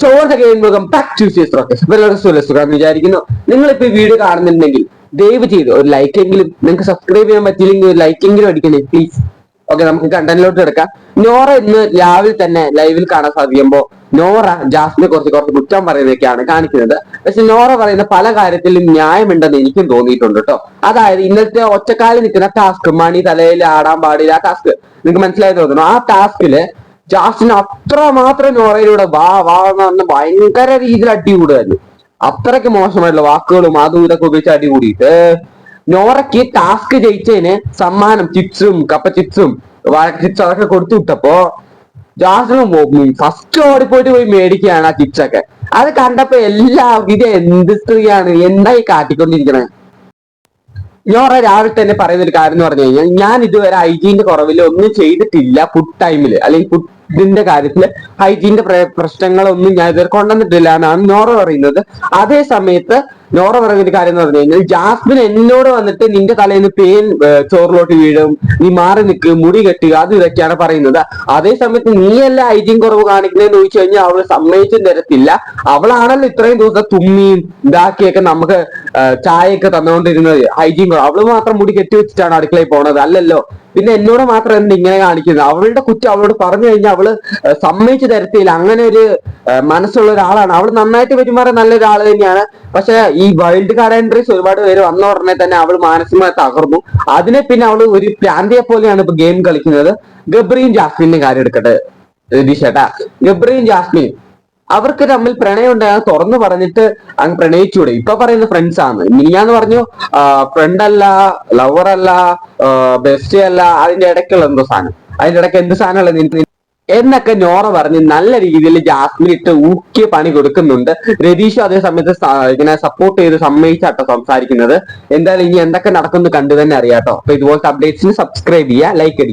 So welcome back to സുഖം വിചാരിക്കുന്നു. നിങ്ങൾ ഈ വീഡിയോ കാണുന്നുണ്ടെങ്കിൽ ദയവ് ചെയ്ത് ഒരു ലൈക്ക് എങ്കിലും നിങ്ങൾക്ക് സബ്സ്ക്രൈബ് ചെയ്യാൻ പറ്റിയില്ലെങ്കിൽ ഒരു ലൈക്ക് എങ്കിലും അടിക്കണേ പ്ലീസ് ഓക്കെ നമുക്ക് കണ്ടന്റിലോട്ട് എടുക്കാം. നോറ ഇന്ന് രാവിലെ തന്നെ ലൈവിൽ കാണാൻ സാധിക്കുമ്പോ നോറ ജാസ്മിനെ കുറച്ച് കുറച്ച് കുറ്റം പറയുന്നതൊക്കെയാണ് കാണിക്കുന്നത്. പക്ഷെ നോറ പറയുന്ന പല കാര്യത്തിലും ന്യായമുണ്ടെന്ന് എനിക്കും തോന്നിയിട്ടുണ്ട് കേട്ടോ. അതായത് ഇന്നത്തെ ഒറ്റക്കാലിൽ നിൽക്കുന്ന ടാസ്ക് മണി തലയിൽ ആടാൻ പാടില്ല ആ ടാസ്ക് നിങ്ങൾക്ക് മനസ്സിലായി തോന്നുന്നു? ആ ടാസ്കിൽ ജാസ്റ്റിന് അത്ര മാത്രം നോറയിലൂടെ വാ വാ എന്ന് ഭയങ്കര രീതിയിൽ അടി കൂടുമായിരുന്നു അത്രയ്ക്ക് മോശമായിട്ടുള്ള വാക്കുകളും അതും ഇതൊക്കെ ഉപയോഗിച്ച് അടി കൂടിയിട്ട്. നോറയ്ക്ക് ടാസ്ക് ജയിച്ചതിന് സമ്മാനം ചിപ്സും കപ്പ ചിപ്സും ചിപ്സ് അതൊക്കെ കൊടുത്തു വിട്ടപ്പോ ജാസ്റ്റിന് ഫസ്റ്റ് ഓടിപ്പോയിട്ട് പോയി മേടിക്കുകയാണ് ആ ചിപ്സ് ഒക്കെ അത് കണ്ടപ്പോ എല്ലാവർക്കും ഇത് എന്ത് സ്ത്രീയാണ്? എന്തായി കാട്ടിക്കൊണ്ടിരിക്കണേ? നോറ രാവിലെ തന്നെ പറയുന്ന ഒരു കാര്യം എന്ന് പറഞ്ഞു കഴിഞ്ഞാൽ ഞാൻ ഇതുവരെ ഹൈജീന്റെ കുറവിൽ ഒന്നും ചെയ്തിട്ടില്ല ഫുഡ് ടൈമിൽ അല്ലെങ്കിൽ ഫുഡിന്റെ കാര്യത്തിൽ ഹൈജീന്റെ പ്രശ്നങ്ങളൊന്നും ഞാൻ ഇതുവരെ കൊണ്ടുവന്നിട്ടില്ല എന്നാണ് നോറ പറയുന്നത്. അതേ സമയത്ത് നോറ ഒരു കാര്യം എന്ന് പറഞ്ഞു കഴിഞ്ഞാൽ ജാസ്മിൻ എന്നോട് വന്നിട്ട് നിന്റെ തലയിൽ നിന്ന് പേൻ ചോറിലോട്ട് വീഴും നീ മാറി നിൽക്ക് മുടി കെട്ടുക അത് ഇതൊക്കെയാണ് പറയുന്നത്. അതേ സമയത്ത് നീയല്ല ഐജിയും കുറവ് കാണിക്കുന്നതെന്ന് ചോദിച്ചു കഴിഞ്ഞാൽ അവൾ സമ്മതിച്ചും തരത്തില്ല. അവളാണല്ലോ ഇത്രയും ദിവസം തുമ്മിയും ഇതാക്കിയൊക്കെ നമുക്ക് ചായയൊക്കെ തന്നുകൊണ്ടിരുന്നത്. ഹൈജീൻ അവൾ മാത്രം മുടി കെട്ടി വെച്ചിട്ടാണ് അടുക്കളയിൽ പോണത്. അല്ലല്ലോ. പിന്നെ എന്നോട് മാത്രം എന്ത് ഇങ്ങനെ കാണിക്കുന്നത്? അവളുടെ കുറ്റം അവളോട് പറഞ്ഞു കഴിഞ്ഞാൽ അവൾ സമ്മതിച്ചു തരത്തില്ല അങ്ങനെ ഒരു മനസ്സുള്ള ഒരാളാണ്. അവൾ നന്നായിട്ട് പെരുമാറാൻ നല്ലൊരാൾ തന്നെയാണ്. പക്ഷെ ഈ വൈൽഡ് കാർഡ് എൻട്രീസ് ഒരുപാട് പേര് വന്ന ഉടനെ തന്നെ അവൾ മാനസികമായി തകർന്നു. അതിനെ പിന്നെ അവൾ ഒരു പ്രാന്തിയെ പോലെയാണ് ഇപ്പൊ ഗെയിം കളിക്കുന്നത്. ഗബ്രിയും ജാസ്മിന്റെ കാര്യം എടുക്കട്ടെ. ദിശേട്ടാ ഗബ്രിയും ജാസ്മിൻ അവർക്ക് തമ്മിൽ പ്രണയം ഉണ്ടായാൽ തുറന്നു പറഞ്ഞിട്ട് അങ്ങ് പ്രണയിച്ചൂടെ. ഇപ്പൊ പറയുന്ന ഫ്രണ്ട്സ് ആണ്. മിനിയാന്ന് പറഞ്ഞു ഫ്രണ്ട് അല്ല ലവർ അല്ല ബെസ്റ്റ് അല്ല അതിന്റെ ഇടയ്ക്കുള്ള എന്തോ സാധനം. അതിന്റെ ഇടയ്ക്ക് എന്ത് സാധനമുള്ള എന്നൊക്കെ നോറ പറഞ്ഞ് നല്ല രീതിയിൽ ജാസ്മിൻ ഇട്ട് ഊക്കിയ പണി കൊടുക്കുന്നുണ്ട്. രതീഷ് അതേ സമയത്ത് ഇങ്ങനെ സപ്പോർട്ട് ചെയ്ത് സമ്മതിച്ചാട്ടോ സംസാരിക്കുന്നത്. എന്തായാലും ഇനി എന്തൊക്കെ നടക്കുന്നു കണ്ടു തന്നെ അറിയാട്ടോ. അപ്പൊ ഇതുപോലത്തെ അപ്ഡേറ്റ്സിന് സബ്സ്ക്രൈബ് ചെയ്യുക ലൈക്ക് അടി